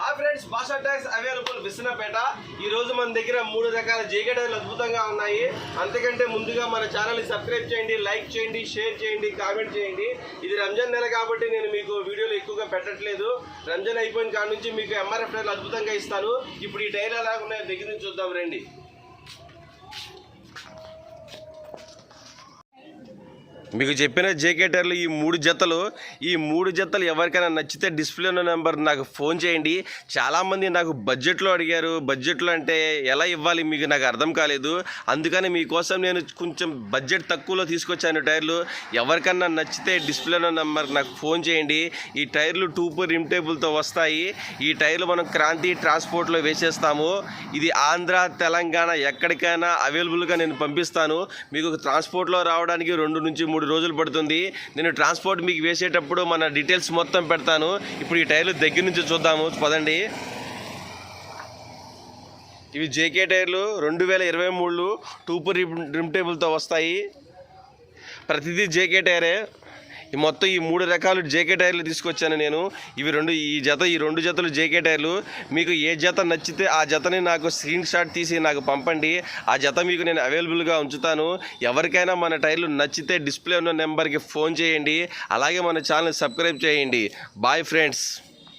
Hi friends Bhasha tax available Visanapeta ఈ రోజు మన దగ్గర మూడు రకాల జేకెటైలు అద్భుతంగా ఉన్నాయి. అంతకంటే ముందుగా మన ఛానల్ని సబ్స్క్రైబ్ చేయండి లైక్ చేయండి షేర్ చేయండి కామెంట్ చేయండి. ఇది రంజాన్ నెల కాబట్టి నేను మీకు వీడియోలు ఎక్కువగా పెట్టట్లేదు. రంజాన్ అయిపోయిన కాడ నుంచి మీకు ఎంఆర్ఎఫ్ టైర్లు అద్భుతంగా ఇస్తాను. ఇప్పుడు ఈ టైర్లు ఎలా ఉన్నాయో దగ్గర నుంచి చూద్దాం రండి. మీకు చెప్పిన జేకేటర్లు ఈ మూడు జతలు ఈ మూడు జతలు ఎవరికైనా నచ్చితే డిస్ప్లే ఉన్న నెంబర్ నాకు ఫోన్ చేయండి. చాలామంది నాకు బడ్జెట్లో అడిగారు బడ్జెట్లో అంటే ఎలా ఇవ్వాలి మీకు నాకు అర్థం కాలేదు. అందుకని మీకోసం నేను కొంచెం బడ్జెట్ తక్కువలో తీసుకొచ్చాను టైర్లు. ఎవరికన్నా నచ్చితే డిస్ప్లే ఉన్న నెంబర్ నాకు ఫోన్ చేయండి. ఈ టైర్లు టూపు రిమ్ టేబుల్తో వస్తాయి. ఈ టైర్లు మనం క్రాంతి ట్రాన్స్పోర్ట్లో వేసేస్తాము. ఇది ఆంధ్ర తెలంగాణ ఎక్కడికైనా అవైలబుల్గా నేను పంపిస్తాను. మీకు ట్రాన్స్పోర్ట్లో రావడానికి రెండు నుంచి మూడు మూడు రోజులు పడుతుంది. నేను ట్రాన్స్పోర్ట్ మీకు వేసేటప్పుడు మన డీటెయిల్స్ మొత్తం పెడతాను. ఇప్పుడు ఈ టైర్లు దగ్గర నుంచి చూద్దాము. పదండి. ఇవి జేకే టైర్లు రెండు వేల ఇరవై మూడు టూపు రిమ్ రిమ్ టేబుల్తో వస్తాయి. ప్రతిదీ జేకే టైరే. ఈ మొత్తం ఈ మూడు రకాలు జేకే టైర్లు తీసుకొచ్చాను నేను. ఇవి రెండు ఈ జత ఈ రెండు జతలు జేకే టైర్లు. మీకు ఏ జత నచ్చితే ఆ జతని నాకు స్క్రీన్ షాట్ తీసి నాకు పంపండి. ఆ జత మీకు నేను అవైలబుల్గా ఉంచుతాను. ఎవరికైనా మన టైర్లు నచ్చితే డిస్ప్లే ఉన్న నెంబర్కి ఫోన్ చేయండి. అలాగే మన ఛానల్ సబ్స్క్రైబ్ చేయండి. Bye friends